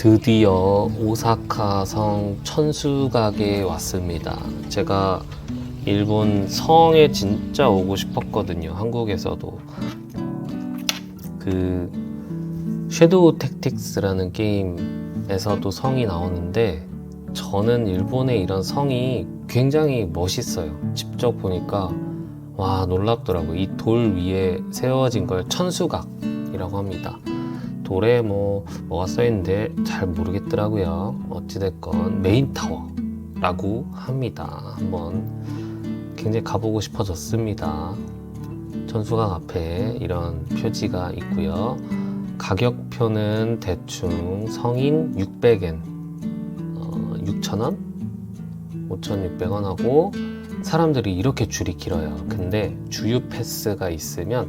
드디어 오사카 성 천수각에 왔습니다. 제가 일본 성에 진짜 오고 싶었거든요. 한국에서도 그 섀도우 택틱스라는 게임에서도 성이 나오는데 저는 일본의 이런 성이 굉장히 멋있어요. 직접 보니까 와 놀랍더라고요. 이 돌 위에 세워진 걸 천수각이라고 합니다. 돌에 뭐 뭐가 써 있는데 잘 모르겠더라고요. 어찌됐건 메인 타워라고 합니다. 한번 굉장히 가보고 싶어졌습니다. 천수각 앞에 이런 표지가 있고요. 가격표는 대충 성인 600엔, 어, 6,000원, 5,600원 하고 사람들이 이렇게 줄이 길어요. 근데 주유 패스가 있으면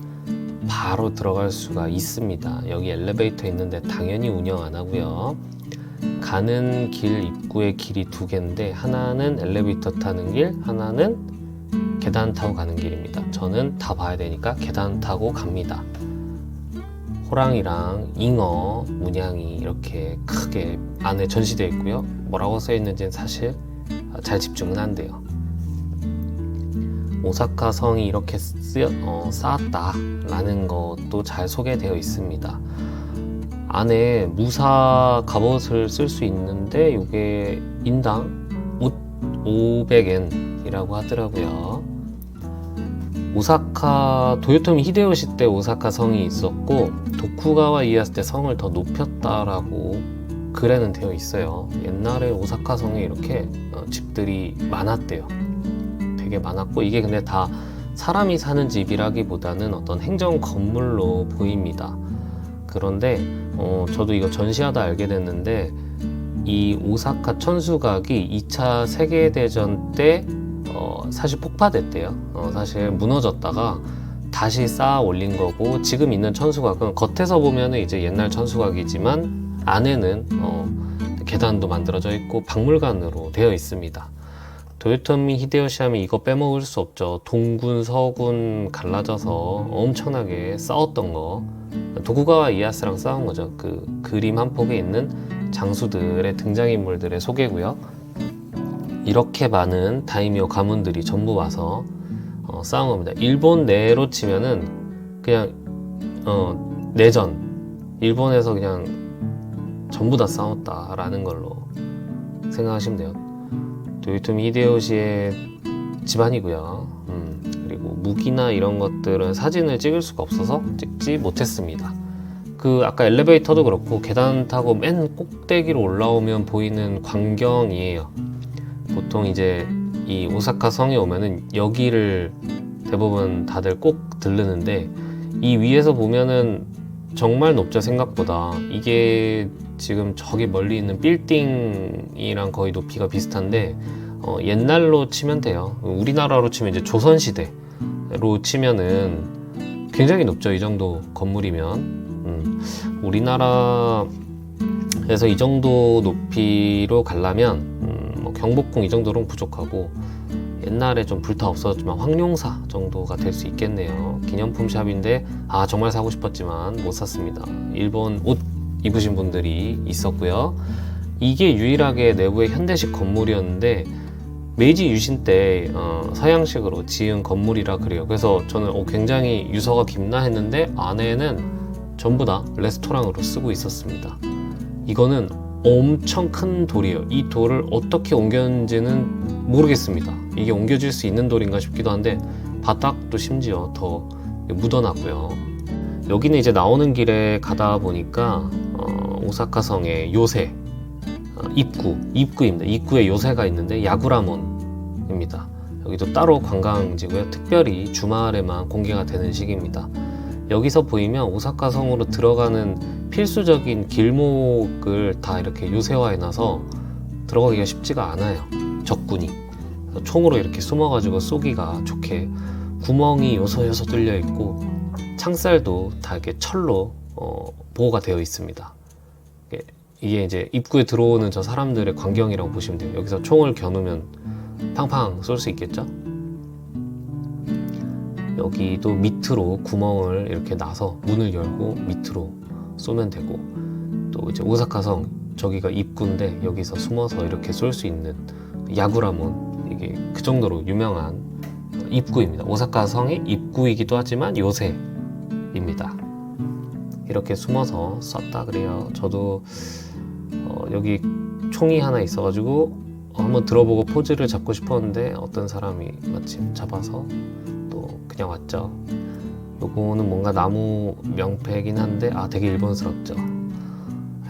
바로 들어갈 수가 있습니다. 여기 엘리베이터 있는데 당연히 운영 안 하고요. 가는 길 입구의 길이 두 개인데 하나는 엘리베이터 타는 길, 하나는 계단 타고 가는 길입니다. 저는 다 봐야 되니까 계단 타고 갑니다. 호랑이랑 잉어 문양이 이렇게 크게 안에 전시되어 있고요. 뭐라고 써 있는지는 사실 잘 집중은 안 돼요. 오사카 성이 이렇게 쓰여, 어, 쌓았다라는 것도 잘 소개되어 있습니다. 안에 무사 갑옷을 쓸 수 있는데 이게 인당 500엔이라고 하더라고요. 오사카 도요토미 히데요시 때 오사카 성이 있었고 도쿠가와 이에야스 때 성을 더 높였다라고 글에는 되어 있어요. 옛날에 오사카 성에 이렇게 어, 집들이 많았대요. 되게 많았고 이게 근데 다 사람이 사는 집이라기보다는 어떤 행정 건물로 보입니다. 그런데 어, 저도 이거 전시하다 알게 됐는데 이 오사카 천수각이 2차 세계대전 때 어, 사실 폭파됐대요. 어, 사실 무너졌다가 다시 쌓아 올린 거고 지금 있는 천수각은 겉에서 보면은 이제 옛날 천수각이지만 안에는 어, 계단도 만들어져 있고 박물관으로 되어 있습니다. 도요토미 히데요시 하면 이거 빼먹을 수 없죠. 동군, 서군 갈라져서 엄청나게 싸웠던 거. 도쿠가와 이에야스랑 싸운 거죠. 그 그림 한 폭에 있는 장수들의 등장인물들의 소개고요. 이렇게 많은 다이미오 가문들이 전부 와서 어, 싸운 겁니다. 일본 내로 치면은 그냥 어, 내전 일본에서 그냥 전부 다 싸웠다라는 걸로 생각하시면 돼요. 도요토미 히데요시의 집안이고요. 음, 그리고 무기나 이런 것들은 사진을 찍을 수가 없어서 찍지 못했습니다. 그 아까 엘리베이터도 그렇고 계단 타고 맨 꼭대기로 올라오면 보이는 광경이에요. 보통 이제 이 오사카 성에 오면은 여기를 대부분 다들 꼭 들르는데 이 위에서 보면은 정말 높죠 생각보다. 이게 지금 저기 멀리 있는 빌딩이랑 거의 높이가 비슷한데 어, 옛날로 치면 돼요. 우리나라로 치면 이제 조선시대로 치면은 굉장히 높죠 이 정도 건물이면. 음, 우리나라에서 이 정도 높이로 가려면 음, 뭐 경복궁 이 정도로는 부족하고 옛날에 좀 불타 없어졌지만 황룡사 정도가 될 수 있겠네요. 기념품 샵인데 아 정말 사고 싶었지만 못 샀습니다. 일본 옷 입으신 분들이 있었고요. 이게 유일하게 내부의 현대식 건물이었는데 메이지 유신 때 어, 서양식으로 지은 건물이라 그래요. 그래서 저는 어, 굉장히 유서가 깊나 했는데 안에는 전부 다 레스토랑으로 쓰고 있었습니다. 이거는 엄청 큰 돌이에요. 이 돌을 어떻게 옮겼는지는 모르겠습니다. 이게 옮겨질 수 있는 돌인가 싶기도 한데 바닥도 심지어 더 묻어놨고요. 여기는 이제 나오는 길에 가다 보니까 어, 오사카 성의 요새 어, 입구 입구입니다. 입구에 요새가 있는데 야구라몬입니다. 여기도 따로 관광지고요. 특별히 주말에만 공개가 되는 시기입니다. 여기서 보이면 오사카 성으로 들어가는 필수적인 길목을 다 이렇게 요새화해놔서 들어가기가 쉽지가 않아요. 적군이 총으로 이렇게 숨어가지고 쏘기가 좋게 구멍이 요소요소 뚫려 있고 창살도 다 이렇게 철로 어, 보호가 되어 있습니다. 이게 이제 입구에 들어오는 저 사람들의 광경이라고 보시면 돼요. 여기서 총을 겨누면 팡팡 쏠 수 있겠죠? 여기도 밑으로 구멍을 이렇게 나서 문을 열고 밑으로 쏘면 되고 또 이제 오사카성 저기가 입구인데 여기서 숨어서 이렇게 쏠 수 있는 야구라몬 이게 그 정도로 유명한 입구입니다. 오사카 성의 입구이기도 하지만 요새입니다. 이렇게 숨어서 쐈다 그래요. 저도 어, 여기 총이 하나 있어가지고 어, 한번 들어보고 포즈를 잡고 싶었는데 어떤 사람이 마침 잡아서 왔죠. 요거는 뭔가 나무 명패이긴 한데 아 되게 일본스럽죠.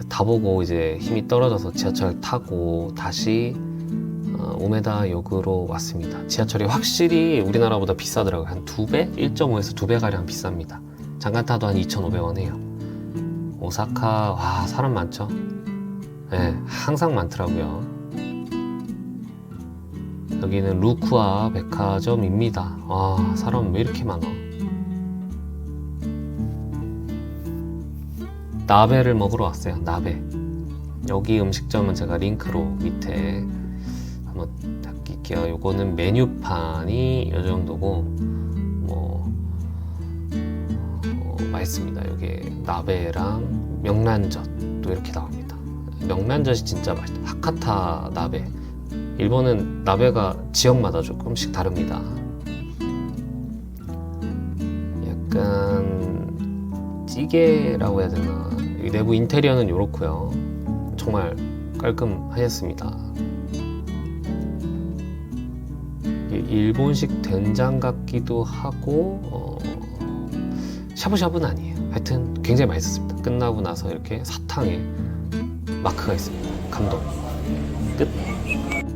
다 보고 이제 힘이 떨어져서 지하철 타고 다시 어, 오메다 역으로 왔습니다. 지하철이 확실히 우리나라보다 비싸더라고요. 한 두 배? 1.5에서 두 배 가량 비쌉니다. 잠깐 타도 한 2,500원 해요. 오사카 와 사람 많죠? 네, 항상 많더라고요. 여기는 루쿠아 백화점입니다. 와 사람 왜 이렇게 많아? 나베를 먹으러 왔어요. 나베. 여기 음식점은 제가 링크로 밑에 한번 닦일게요. 요거는 메뉴판이 이 정도고 뭐 어, 맛있습니다. 여기 나베랑 명란젓도 이렇게 나옵니다. 명란젓이 진짜 맛있다. 하카타 나베. 일본은 나베가 지역마다 조금씩 다릅니다. 약간 찌개라고 해야 되나. 이 내부 인테리어는 이렇고요. 정말 깔끔하였습니다. 일본식 된장 같기도 하고 어, 샤브샤브는 아니에요. 하여튼 굉장히 맛있었습니다. 끝나고 나서 이렇게 사탕에 마크가 있습니다. 감동. 끝.